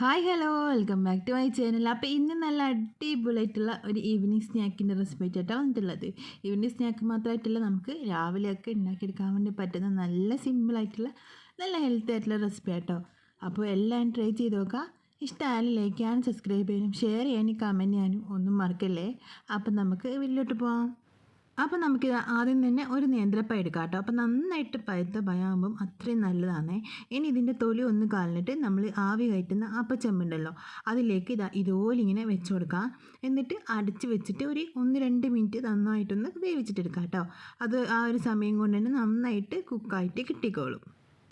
Hi hello welcome back to my channel. അപ്പോൾ ഇന്ന് നല്ല അടിപൊളിയായിട്ടുള്ള ഒരു ഈവനിങ് സ്നാക്കിന്റെ റെസിപ്പി ആയിട്ടാണ് വന്നിട്ടുള്ളത്. ഈവനിങ് സ്നാക്ക് മാത്രമായിട്ടല്ല നമുക്ക് രാവിലെയൊക്കെ ഉണ്ടാക്കിയെടുക്കാൻ വേണ്ടി പറ്റുന്ന നല്ല സിമ്പിളായിട്ടുള്ള നല്ല ഹെൽത്തി ആയിട്ടുള്ള റെസിപ്പി ആട്ടോ. അപ്പോൾ എല്ലാം ട്രൈ ചെയ്ത് നോക്കുക ഇഷ്ടമായാലും ലൈക്ക് ചെയ്യാനും സബ്സ്ക്രൈബ് ചെയ്യാനും ഷെയർ ചെയ്യാനും കമന്റ് ചെയ്യാനും ഒന്നും മറക്കല്ലേ? അപ്പം നമുക്ക് വീട്ടിലോട്ട് പോവാം. അപ്പോൾ നമുക്ക് ആദ്യം തന്നെ ഒരു നേന്ത്രപ്പഴം എടുക്കാം കേട്ടോ. അപ്പോൾ നന്നായിട്ട് പഴുത്ത പഴമാകുമ്പം അത്രയും നല്ലതാണ്. ഇനി ഇതിന്റെ തൊലി ഒന്ന് കളഞ്ഞിട്ട് നമ്മൾ ആവി കയറ്റുന്ന അപ്പച്ചെമ്പുണ്ടല്ലോ അതിലേക്ക് ഇതാ ഇതുപോലെ ഇങ്ങനെ വെച്ച് കൊടുക്കാം. എന്നിട്ട് അടിച്ച് വെച്ചിട്ട് ഒരു ഒന്ന് രണ്ട് മിനിറ്റ് നന്നായിട്ടൊന്ന് വേവിച്ചിട്ടെടുക്കാം കേട്ടോ. അത് ആ ഒരു സമയം കൊണ്ട് തന്നെ നന്നായിട്ട് കുക്കായിട്ട് കിട്ടിക്കോളും.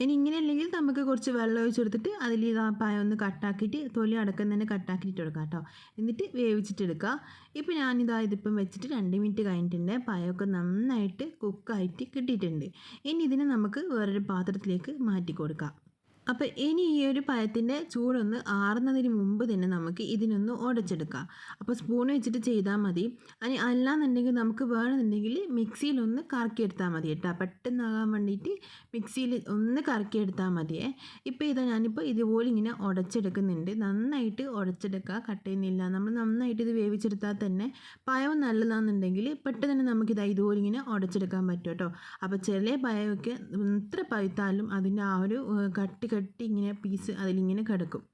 ഇനി ഇങ്ങനെ അല്ലെങ്കിൽ നമുക്ക് കുറച്ച് വെള്ളം ഒഴിച്ച് കൊടുത്തിട്ട് അതിൽ ആ പായ ഒന്ന് കട്ടാക്കിയിട്ട് തൊലി അടക്കം തന്നെ കട്ടാക്കിയിട്ട് എടുക്കാം കേട്ടോ. എന്നിട്ട് വേവിച്ചിട്ടെടുക്കുക ഇപ്പോൾ ഞാനിതാ ഇതിപ്പം വെച്ചിട്ട് രണ്ട് മിനിറ്റ് കഴിഞ്ഞിട്ടുണ്ട്. പായൊക്കെ നന്നായിട്ട് കുക്കായിട്ട് കിട്ടിയിട്ടുണ്ട്. ഇനി ഇതിനെ നമുക്ക് വേറൊരു പാത്രത്തിലേക്ക് മാറ്റി കൊടുക്കാം. അപ്പോൾ ഇനി ഈ ഒരു പഴത്തിന്റെ ചൂടൊന്ന് ആറുന്നതിന് മുമ്പ് തന്നെ നമുക്ക് ഇതിനൊന്ന് ഉടച്ചെടുക്കാം. അപ്പോൾ സ്പൂൺ വെച്ചിട്ട് ചെയ്താൽ മതി. അനി അല്ലാന്നുണ്ടെങ്കിൽ നമുക്ക് വേണമെന്നുണ്ടെങ്കിൽ മിക്സിയിലൊന്ന് കറക്കിയെടുത്താൽ മതി കേട്ടോ. പെട്ടെന്നാകാൻ വേണ്ടിയിട്ട് മിക്സിയിൽ ഒന്ന് കറക്കിയെടുത്താൽ മതിയേ. ഇപ്പോൾ ഇതാ ഞാനിപ്പോൾ ഇതുപോലെ ഇങ്ങനെ ഉടച്ചെടുക്കുന്നുണ്ട്. നന്നായിട്ട് ഉടച്ചെടുക്കുക കട്ടയുന്നില്ല നമ്മൾ നന്നായിട്ട് ഇത് വേവിച്ചെടുത്താൽ തന്നെ പഴം നല്ലതാണെന്നുണ്ടെങ്കിൽ പെട്ടെന്ന് തന്നെ നമുക്കിത് ഇതുപോലെ ഇങ്ങനെ ഉടച്ചെടുക്കാൻ പറ്റും കേട്ടോ. അപ്പോൾ ചെറിയ പഴമൊക്കെ എത്ര പഴുത്താലും അതിന്റെ ആ ഒരു കട്ടി കെട്ടി ഇങ്ങനെ പീസ് അതിലിങ്ങനെ കിടക്കും.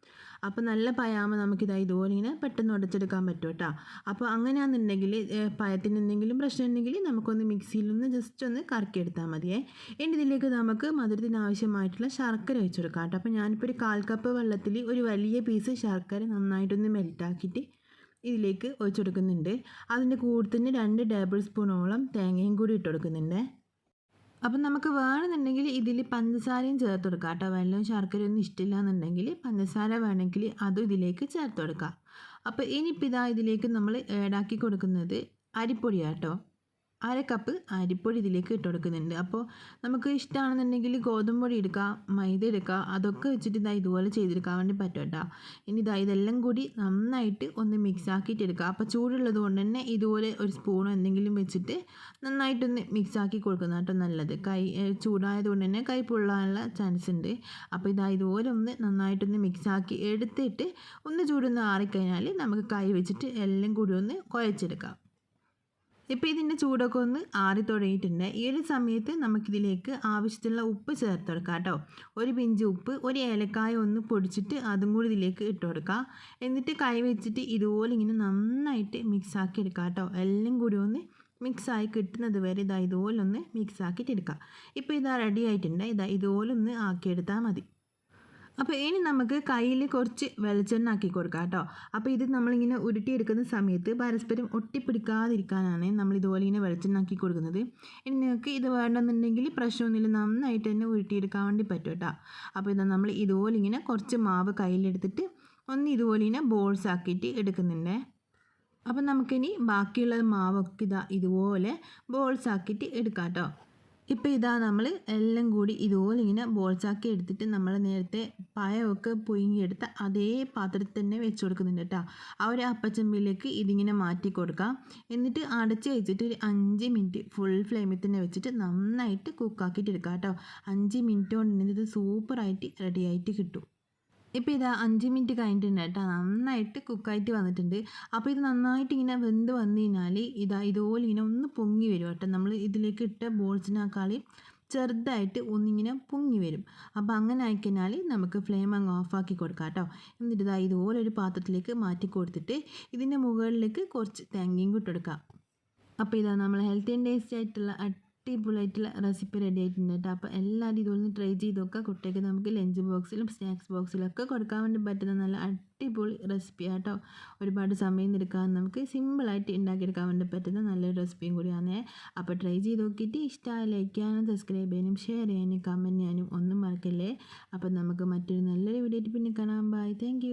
അപ്പോൾ നല്ല പയാകുമ്പോൾ നമുക്കിതാ ഇതുപോലെ ഇങ്ങനെ പെട്ടെന്ന് ഉടച്ചെടുക്കാൻ പറ്റും കേട്ടോ. അപ്പോൾ അങ്ങനെയാണെന്നുണ്ടെങ്കിൽ പയത്തിന് എന്തെങ്കിലും പ്രശ്നം ഉണ്ടെങ്കിൽ നമുക്കൊന്ന് മിക്സിയിലൊന്ന് ജസ്റ്റ് ഒന്ന് കറക്കിയെടുത്താൽ മതിയേ. ഇനി ഇതിലേക്ക് നമുക്ക് മധുരത്തിന് ആവശ്യമായിട്ടുള്ള ശർക്കര വെച്ച് കൊടുക്കാം കേട്ടോ. അപ്പോൾ ഞാനിപ്പോൾ ഒരു കാൽ കപ്പ് വെള്ളത്തിൽ ഒരു വലിയ പീസ് ശർക്കര നന്നായിട്ടൊന്ന് മെൽറ്റാക്കിയിട്ട് ഇതിലേക്ക് ഒഴിച്ചു കൊടുക്കുന്നുണ്ട് അതിന്റെ കൂടുതൽ രണ്ട് ടേബിൾ സ്പൂണോളം തേങ്ങയും കൂടി ഇട്ട് കൊടുക്കുന്നുണ്ട്. അപ്പം നമുക്ക് വേണമെന്നുണ്ടെങ്കിൽ ഇതിൽ പഞ്ചസാരയും ചേർത്ത് കൊടുക്കാം കേട്ടോ. വെള്ളവും ശർക്കരയൊന്നും ഇഷ്ടമില്ല എന്നുണ്ടെങ്കിൽ പഞ്ചസാര വേണമെങ്കിൽ അതും ഇതിലേക്ക് ചേർത്ത് കൊടുക്കാം. അപ്പോൾ ഇനിയിപ്പോൾ ഇതാ ഇതിലേക്ക് നമ്മൾ ഏടാക്കി കൊടുക്കുന്നത് അരിപ്പൊടിയാട്ടോ അര കപ്പ് അരിപ്പൊടി ഇതിലേക്ക് ഇട്ട് കൊടുക്കുന്നുണ്ട്. അപ്പോൾ നമുക്ക് ഇഷ്ടമാണെന്നുണ്ടെങ്കിൽ ഗോതമ്പ് പൊടി എടുക്കുക മൈദ എടുക്കുക അതൊക്കെ വെച്ചിട്ട് ഇതാ ഇതുപോലെ ചെയ്തെടുക്കാൻ വേണ്ടി പറ്റും കേട്ടോ. ഇനി ഇതാ ഇതെല്ലാം കൂടി നന്നായിട്ട് ഒന്ന് മിക്സ് ആക്കിയിട്ട് എടുക്കുക അപ്പോൾ ചൂടുള്ളത് കൊണ്ട് തന്നെ ഇതുപോലെ ഒരു സ്പൂണോ എന്തെങ്കിലും വെച്ചിട്ട് നന്നായിട്ടൊന്ന് മിക്സ് ആക്കി കൊടുക്കുന്ന കേട്ടോ നല്ലത്. കൈ ചൂടായത് കൊണ്ട് തന്നെ കൈ പൊള്ളാനുള്ള ചാൻസ് ഉണ്ട്. അപ്പോൾ ഇതാ ഇതുപോലെ ഒന്ന് നന്നായിട്ടൊന്ന് മിക്സ് ആക്കി എടുത്തിട്ട് ഒന്ന് ചൂടൊന്ന് ആറിക്കഴിഞ്ഞാൽ നമുക്ക് കൈ വെച്ചിട്ട് എല്ലാം കൂടി ഒന്ന് കുഴച്ചെടുക്കാം. ഇപ്പോൾ ഇതിന്റെ ചൂടൊക്കെ ഒന്ന് ആറി തുടങ്ങിയിട്ടുണ്ട്. ഈ ഒരു സമയത്ത് നമുക്കിതിലേക്ക് ആവശ്യത്തിലുള്ള ഉപ്പ് ചേർത്ത് കൊടുക്കാം കേട്ടോ. ഒരു പിഞ്ച് ഉപ്പ് ഒരു ഏലക്കായ ഒന്ന് പൊടിച്ചിട്ട് അതും കൂടി ഇതിലേക്ക് ഇട്ട് കൊടുക്കുക എന്നിട്ട് കൈ വെച്ചിട്ട് ഇതുപോലെ ഇങ്ങനെ നന്നായിട്ട് മിക്സ് ആക്കി എടുക്കാം കേട്ടോ. എല്ലാം കൂടി ഒന്ന് മിക്സായി കിട്ടുന്നത് വരെ ഇതാ ഇതുപോലെ ഒന്ന് മിക്സ് ആക്കിയിട്ട് എടുക്കുക ഇപ്പോൾ ഇതാ റെഡി ആയിട്ടുണ്ട്. ഇതാ ഇതുപോലെ ഒന്ന് ആക്കിയെടുത്താൽ മതി. അപ്പോൾ ഇനി നമുക്ക് കയ്യിൽ കുറച്ച് വെളിച്ചെണ്ണ ആക്കി കൊടുക്കാം കേട്ടോ. അപ്പോൾ ഇത് നമ്മളിങ്ങനെ ഉരുട്ടിയെടുക്കുന്ന സമയത്ത് പരസ്പരം ഒട്ടിപ്പിടിക്കാതിരിക്കാനാണ് നമ്മൾ ഇതുപോലെ ഇങ്ങനെ വെളിച്ചെണ്ണ ആക്കി കൊടുക്കുന്നത്. ഇനി നിങ്ങൾക്ക് ഇത് വേണമെന്നുണ്ടെങ്കിൽ പ്രശ്നമൊന്നുമില്ല നന്നായിട്ട് തന്നെ ഉരുട്ടിയെടുക്കാൻ വേണ്ടി പറ്റും കേട്ടോ. അപ്പോൾ ഇതാ നമ്മൾ ഇതുപോലെ ഇങ്ങനെ കുറച്ച് മാവ് കയ്യിലെടുത്തിട്ട് ഒന്ന് ഇതുപോലെ ഇങ്ങനെ ബോൾസ് ആക്കിയിട്ട് എടുക്കുന്നുണ്ട്. അപ്പം നമുക്കിനി ബാക്കിയുള്ള മാവൊക്കെ ഇതാ ഇതുപോലെ ബോൾസ് ആക്കിയിട്ട് എടുക്കാം കേട്ടോ. ഇപ്പോൾ ഇതാ നമ്മൾ എല്ലാം കൂടി ഇതുപോലെ ഇങ്ങനെ ബോൾസാക്കി എടുത്തിട്ട് നമ്മൾ നേരത്തെ പായമൊക്കെ പുഴുങ്ങിയെടുത്ത അതേ പാത്രത്തിൽ തന്നെ വെച്ച് കൊടുക്കുന്നുണ്ട് കേട്ടോ. ആ ഒരു അപ്പച്ചമ്പിലേക്ക് ഇതിങ്ങനെ മാറ്റി കൊടുക്കാം. എന്നിട്ട് അടച്ച് വെച്ചിട്ട് ഒരു അഞ്ച് മിനിറ്റ് ഫുൾ ഫ്ലെയിമിൽ തന്നെ വെച്ചിട്ട് നന്നായിട്ട് കുക്കാക്കിയിട്ട് എടുക്കാം കേട്ടോ. അഞ്ച് മിനിറ്റ് കൊണ്ട് ഇത് സൂപ്പറായിട്ട് റെഡിയായിട്ട് കിട്ടും. ഇപ്പോൾ ഇത് അഞ്ച് മിനിറ്റ് കഴിഞ്ഞിട്ടുണ്ട് കേട്ടോ. നന്നായിട്ട് കുക്കായിട്ട് വന്നിട്ടുണ്ട്. അപ്പോൾ ഇത് നന്നായിട്ട് ഇങ്ങനെ വെന്ത് വന്നു കഴിഞ്ഞാൽ ഇതാ ഇതുപോലെ ഇങ്ങനെ ഒന്ന് പൊങ്ങി വരും കേട്ടോ. നമ്മൾ ഇതിലേക്ക് ഇട്ട ബോൾസിനേക്കാൾ ചെറുതായിട്ട് ഒന്നിങ്ങനെ പൊങ്ങി വരും. അപ്പോൾ അങ്ങനെ ആയിക്കഴിഞ്ഞാൽ നമുക്ക് ഫ്ലെയിം അങ്ങ് ഓഫാക്കി കൊടുക്കാം കേട്ടോ. എന്നിട്ട് ഇതാ ഇതുപോലെ ഒരു പാത്രത്തിലേക്ക് മാറ്റി കൊടുത്തിട്ട് ഇതിന്റെ മുകളിലേക്ക് കുറച്ച് തേങ്ങയും കൂട്ടെടുക്കാം അപ്പോൾ ഇതാ നമ്മൾ ഹെൽത്തി ആൻഡ് ടേസ്റ്റി ആയിട്ടുള്ള അടിപൊളിയായിട്ടുള്ള റെസിപ്പി റെഡി ആയിട്ടുണ്ട് അപ്പോൾ എല്ലാവരും ഇതൊന്ന് ട്രൈ ചെയ്ത് നോക്കുക കുട്ടികൾക്ക് നമുക്ക് ലഞ്ച് ബോക്സിലും സ്നാക്സ് ബോക്സിലും ഒക്കെ കൊടുക്കാൻ വേണ്ടി പറ്റുന്ന നല്ല അടിപൊളി റെസിപ്പി കേട്ടോ ഒരുപാട് സമയം എടുക്കാൻ നമുക്ക് സിമ്പിളായിട്ട് ഉണ്ടാക്കിയെടുക്കാൻ വേണ്ടി പറ്റുന്ന നല്ലൊരു റെസിപ്പിയും കൂടിയാണ്. അപ്പോൾ ട്രൈ ചെയ്ത് നോക്കിയിട്ട് ഇഷ്ടമായി ലൈക്ക് ചെയ്യാനും സബ്സ്ക്രൈബ് ചെയ്യാനും ഷെയർ ചെയ്യാനും കമന്റ് ചെയ്യാനും ഒന്നും മറക്കല്ലേ. അപ്പോൾ നമുക്ക് മറ്റൊരു നല്ലൊരു വീഡിയോ പിന്നെ കാണാം. Bye thank